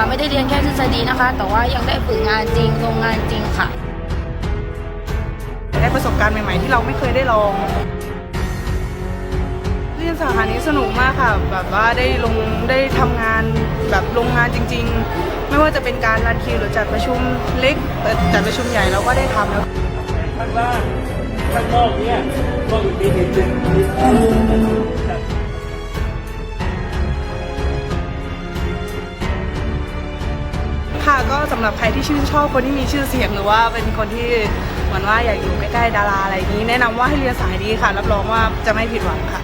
ะไม่ได้เรียนแค่ทฤษฎีนะคะ แต่ว่ายังได้ฝึกงานจริงลงงานจริงค่ะ ได้ประสบการณ์ใหม่ๆ ที่เราไม่เคยได้ลองเรียนสาขานี้สนุกมากค่ะ แบบว่าได้ลงได้ทำงานแบบลงงานจริง ๆ ไม่ว่าจะเป็นการรันคิวหรือจัดประชุมเล็กจัดประชุมใหญ่เราก็ได้ทำแล้วข้างล่างข้างนอกเนี่ยก็อีกปีหนึ่ง ค่ะก็สำหรับใครที่ชื่นชอบคนที่มีชื่อเสียงหรือว่าเป็นคนที่เหมือนว่าอยากอยู่ใกล้ๆดาราอะไรอย่างนี้ แนะนำว่าให้เรียนสายนี้ค่ะ รับรองว่าจะไม่ผิดหวังค่ะ